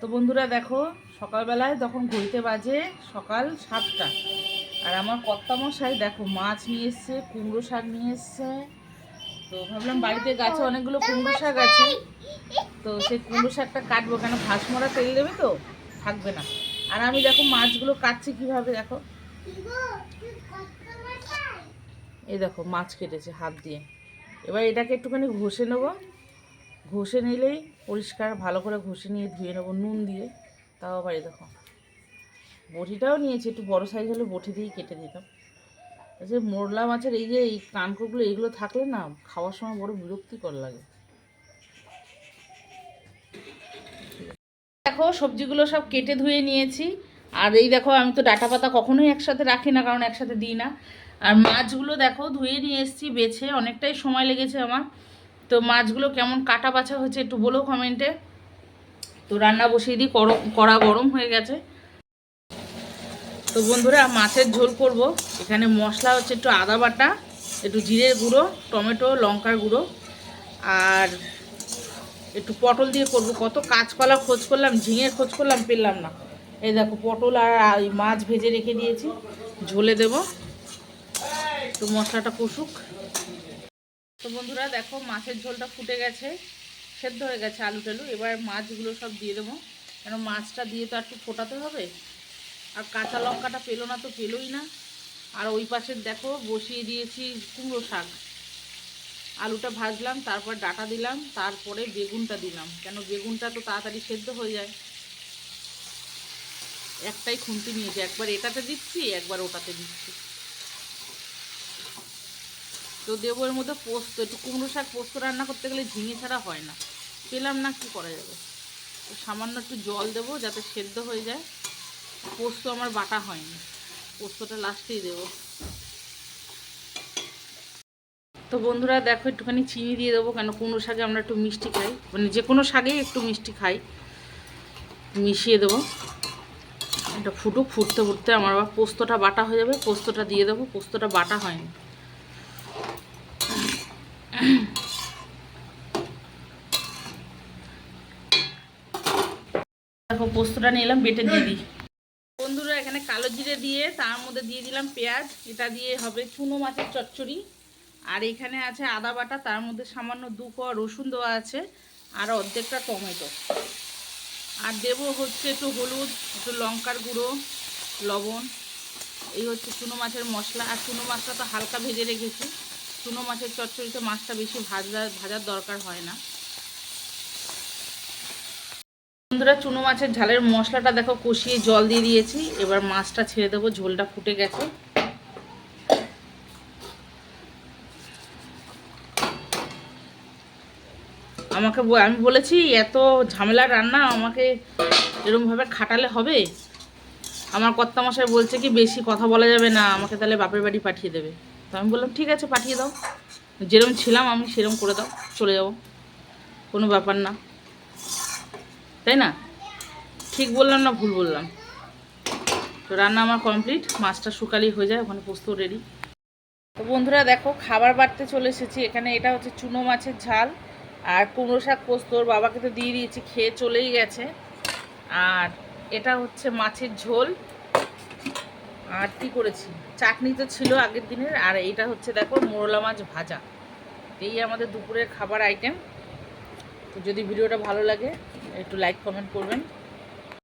তো বন্ধুরা দেখো, সকালবেলায় তখন ঘুরতে বাজে সকাল সাতটা। আর আমার কর্তামশাই দেখো, মাছ নিয়ে এসছে, কুমড়ো শাক নিয়ে এসছে। তো ভাবলাম বাড়িতে গাছে অনেকগুলো কুমড়ো শাক আছে। তো সেই কুমড়ো শাকটা কাটবো কেন? ভাসমরা তেল দেবে তো? থাকবে না। আর আমি দেখো মাছগুলো কাটছি কীভাবে দেখো। এই দেখো, মাছ কেটেছে হাত দিয়ে। এবার এটাকে একটুখানি ঘষে নেব। ঘষে নিলেই পরিষ্কার, ভালো করে ঘষে নিয়ে ধুয়ে নেব নুন দিয়ে। তাও আবার এই দেখো, বটিটাও নিয়েছি, একটু বড় সাইজ হলে বটি দিয়েই কেটে দিতাম। যে মোরলা মাছের এই যে এই কানকোগুলো এইগুলো থাকলে না খাওয়ার সময় বড় বিরক্তিকর লাগে। দেখো, সবজিগুলো সব কেটে ধুয়ে নিয়েছি। আর এই দেখো, আমি তো ডাটা পাতা কখনোই একসাথে রাখি না, কারণ একসাথে দিই না। আর মাছগুলো দেখো ধুয়ে নিয়ে এসেছি, বেছে, অনেকটাই সময় লেগেছে আমার। তো মাছগুলো কেমন কাটা বাছা হয়েছে একটু বলো কমেন্টে তো রান্না বসিয়ে দিই কড়া গরম হয়ে গেছে। তো বন্ধুরা, মাছের ঝোল করব। এখানে মশলা হচ্ছে একটু আদা বাটা, একটু জিরের গুঁড়ো, টমেটো, লঙ্কার গুঁড়ো, আর একটু পটল দিয়ে করব। কত কাঁচকলা খোঁজ করলাম, ঝিঙের খোঁজ করলাম, পেলাম না। এই দেখো, পটল আর মাছ ভেজে রেখে দিয়েছি, ঝোলে দেব। তো মশলাটা কষুক। তো বন্ধুরা, দেখো মাছের ঝোলটা ফুটে গেছে, সেদ্ধ হয়ে গেছে আলু টালু। এবার মাছগুলো সব দিয়ে দেবো। কেন মাছটা দিয়ে তো একটু ফোটাতে হবে? আর কাঁচা লঙ্কাটা পেল না তো পেলোই না। আর ওই পাশের দেখো বসিয়ে দিয়েছি কুমড়ো শাক। আলুটা ভাজলাম, তারপর ডাটা দিলাম, তারপরে বেগুনটা দিলাম। কেন বেগুনটা তো তাড়াতাড়ি সেদ্ধ হয়ে যায়। একটাই খুন্তি নিয়েছি। একবার এটাতে দিচ্ছি, একবার ওটাতে দিচ্ছি। তো দেবো এর মধ্যে পোস্ত, একটু কুমড়ো শাক পোস্ত রান্না করতে গেলে ঝিঙে ছাড়া হয় না। পেলাম না, কি করা যাবে? তো সামান্য একটু জল দেবো যাতে সেদ্ধ হয়ে যায়। পোস্ত আমার বাটা হয়নি। পোস্তটা লাস্টেই দেবো। তো বন্ধুরা, দেখো একটুখানি চিনি দিয়ে দেবো, কেন কুমড়ো শাকে আমরা একটু মিষ্টি খাই। মানে যে কোনো শাকেই একটু মিষ্টি খাই। মিশিয়ে দেবো। এটা ফুটুক, ফুটতে ফুটতে আমার আবার পোস্তটা বাটা হয়ে যাবে। পোস্তটা দিয়ে দেবো, পোস্তটা বাটা হয়নি। দেখো পোস্তটা নিলাম বেটে দিয়ে দিই। বন্ধুরা এখানে কালো জিরে দিয়ে তার মধ্যে দিয়ে দিলাম পেঁয়াজ। এটা দিয়ে হবে চুনো মাছের চচ্চড়ি। আর এখানে আছে আদা বাটা তার মধ্যে সামান্য দু কোয়া রসুন দেওয়া আছে আর অর্ধেকটা টমেটো। আর দেব হচ্ছে একটু হলুদ একটু লঙ্কার গুঁড়ো লবণ। এই হচ্ছে চুনো মাছের মশলা। আর চুনো মাছটা তো হালকা ভেজে রেখেছি। চুনো মাছের চচ্চড়িতে মাছটা বেশি ভাজা, ভাজার দরকার হয় না। বন্ধুরা, চুনো মাছের ঝালের মশলাটা দেখো কষিয়ে জল দিয়ে দিয়েছি। এবার মাছটা ছেড়ে দেবো, ঝোলটা ফুটে গেছে। আমাকে আমি বলেছি, এত ঝামেলা রান্না, আমাকে এরমভাবে খাটালে হবে? আমার কর্তামশাই বলছে কি, বেশি কথা বলা যাবে না, আমাকে তাহলে বাপের বাড়ি পাঠিয়ে দেবে। তো আমি বললাম, ঠিক আছে, পাঠিয়ে দাও। যেরম ছিলাম আমি সেরকম করে দাও, চলে যাব। কোনো ব্যাপার না। তাই না? ঠিক বললাম না, ভুল বললাম। তো রান্না আমার কমপ্লিট, মাছটা শুকালেই হয়ে যায়, ওখানে পোস্ত রেডি তো বন্ধুরা, দেখো, খাবার বাড়তে চলে এসেছি। এখানে এটা হচ্ছে চুনো মাছের ঝাল আর কুমড়ো শাক পোস্ত। বাবাকে তো দিয়ে দিয়েছি, খেয়ে চলেই গেছে। আর এটা হচ্ছে মাছের ঝোল। আর কি করেছি। চাটনি তো ছিল আগের দিনের, আর এইটা হচ্ছে দেখো মোরলা মাছ ভাজা। এই আমাদের দুপুরের খাবার আইটেম তো যদি ভিডিওটা ভালো লাগে, একটু লাইক কমেন্ট করবেন।